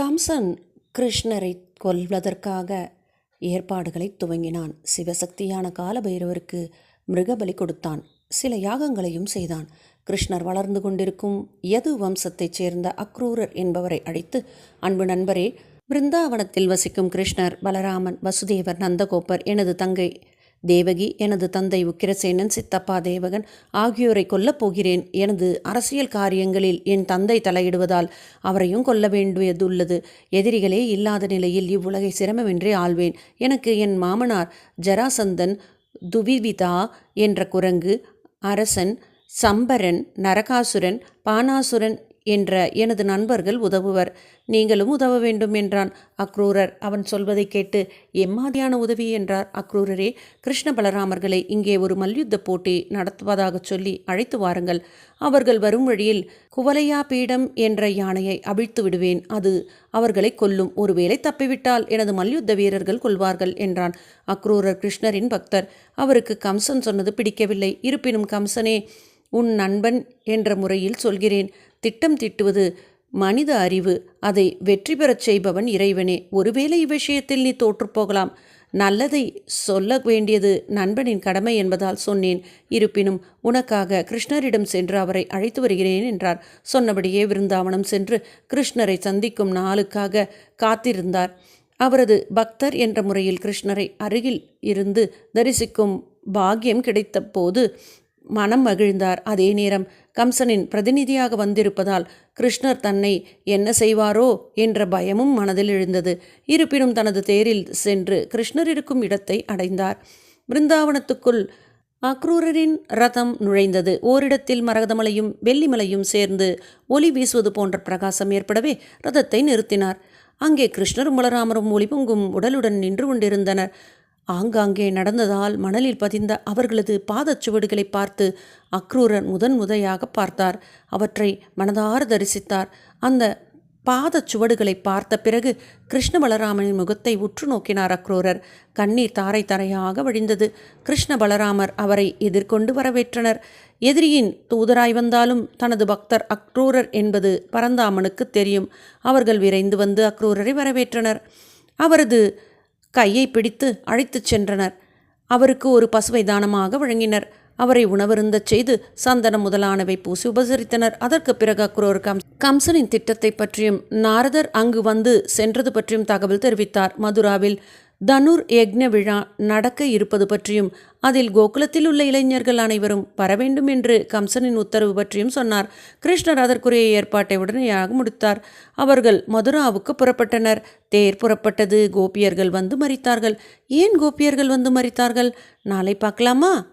கம்சன் கிருஷ்ணரை கொல்வதற்காக ஏற்பாடுகளை துவங்கினான். சிவசக்தியான காலபைரவருக்கு மிருகபலி கொடுத்தான். சில யாகங்களையும் செய்தான். கிருஷ்ணர் வளர்ந்து கொண்டிருக்கும் யது வம்சத்தைச் சேர்ந்த அக்ரூரர் என்பவரை அழைத்து அன்பு நண்பரே பிருந்தாவனத்தில் வசிக்கும் கிருஷ்ணர் பலராமன் வசுதேவர் நந்தகோபர் எனது தங்கை தேவகி எனது தந்தை உக்கிரசேனன் சித்தப்பா தேவகன் ஆகியோரை கொல்லப் போகிறேன். எனது அரசியல் காரியங்களில் என் தந்தை தலையிடுவதால் அவரையும் கொல்ல வேண்டியதுள்ளது. எதிரிகளே இல்லாத நிலையில் இவ்வுலகை சிரமமின்றி ஆள்வேன். எனக்கு என் மாமனார் ஜராசந்தன் துவிவிதா என்ற குரங்கு அரசன் சம்பரன் நரகாசுரன் பானாசுரன் என்ற எனது நண்பர்கள் உதவுவர். நீங்களும் உதவ வேண்டும் என்றான் அக்ரூரர். அவன் சொல்வதை கேட்டு எம்மாதிரியான உதவி என்றார் அக்ரூரரே. கிருஷ்ண பலராமர்களை இங்கே ஒரு மல்யுத்த போட்டி நடத்துவதாகச் சொல்லி அழைத்து வாருங்கள். அவர்கள் வரும் வழியில் குவலையா பீடம் என்ற யானையை அவிழ்த்து விடுவேன். அது அவர்களை கொல்லும். ஒருவேளை தப்பிவிட்டால் எனது மல்யுத்த வீரர்கள் கொள்வார்கள் என்றான் அக்ரூரர் கிருஷ்ணரின் பக்தர். அவருக்கு கம்சன் சொன்னது பிடிக்கவில்லை. இருப்பினும் கம்சனே உன் நண்பன் என்ற முறையில் சொல்கிறேன். திட்டம் திட்டுவது மனித அறிவு. அதை வெற்றி பெறச் செய்பவன் இறைவனே. ஒருவேளை இவ்விஷயத்தில் நீ தோற்றுப்போகலாம் நல்லதை சொல்ல வேண்டியது நண்பனின் கடமை என்பதால் சொன்னேன். இருப்பினும் உனக்காக கிருஷ்ணரிடம் சென்று அவரை அழைத்து வருகிறேன் என்றார். சொன்னபடியே விருந்தாவனம் சென்று கிருஷ்ணரை சந்திக்கும் நாளுக்காக காத்திருந்தார். அவரது பக்தர் என்ற முறையில் கிருஷ்ணரை அருகில் இருந்து தரிசிக்கும் பாக்கியம் கிடைத்த போது மனம் மகிழ்ந்தார். அதே நேரம் கம்சனின் பிரதிநிதியாக வந்திருப்பதால் கிருஷ்ணர் தன்னை என்ன செய்வாரோ என்ற பயமும் மனதில் எழுந்தது. இருப்பினும் தனது தேரில் சென்று கிருஷ்ணர் இருக்கும் இடத்தை அடைந்தார். பிருந்தாவனத்துக்குள் அக்ரூரரின் ரதம் நுழைந்தது. ஓரிடத்தில் மரகதமலையும் வெள்ளிமலையும் சேர்ந்து ஒலி வீசுவது போன்ற பிரகாசம் ஏற்படவே ரதத்தை நிறுத்தினார். அங்கே கிருஷ்ணரும் பலராமரும் ஒளிபொங்கும் உடலுடன் நின்று கொண்டிருந்தனர். ஆங்காங்கே நடந்ததால் மணலில் பதிந்த அவர்களது பாதச்சுவடுகளை பார்த்து அக்ரூரன் முதன் முதையாக பார்த்தார். அவற்றை மனதார தரிசித்தார். அந்த பாதச்சுவடுகளை பார்த்த பிறகு கிருஷ்ண பலராமனின் முகத்தை உற்று நோக்கினார் அக்ரூரர். கண்ணீர் தாரை தரையாக வழிந்தது. கிருஷ்ண பலராமர் அவரை எதிர்கொண்டு வரவேற்றனர். எதிரியின் தூதராய் வந்தாலும் தனது பக்தர் அக்ரூரர் என்பது பரந்தாமனுக்கு தெரியும். அவர்கள் விரைந்து வந்து அக்ரூரரை வரவேற்றனர். அவரது கையை பிடித்து அழைத்துச் சென்றனர். அவருக்கு ஒரு பசுவை தானமாக வழங்கினர். அவரை உணவருந்தச் செய்து சந்தனம் முதலானவை பூசி உபசரித்தனர். அதற்கு பிறகு அக்ரோர் கம் கம்சனின் திட்டத்தை பற்றியும் நாரதர் அங்கு வந்து சென்றது பற்றியும் தகவல் தெரிவித்தார். மதுராவில் தனுர் யக்ஞ விழா நடக்க இருப்பது பற்றியும் அதில் கோகுலத்தில் உள்ள இளைஞர்கள் அனைவரும் வரவேண்டும் என்று கம்சனின் உத்தரவு பற்றியும் சொன்னார். கிருஷ்ணர் அதற்குரிய ஏற்பாட்டை உடனடியாக முடித்தார். அவர்கள் மதுராவுக்கு புறப்பட்டனர். தேர் புறப்பட்டது. கோபியர்கள் வந்து மறித்தார்கள். ஏன் கோபியர்கள் வந்து மறித்தார்கள்? நாளை பார்க்கலாமா?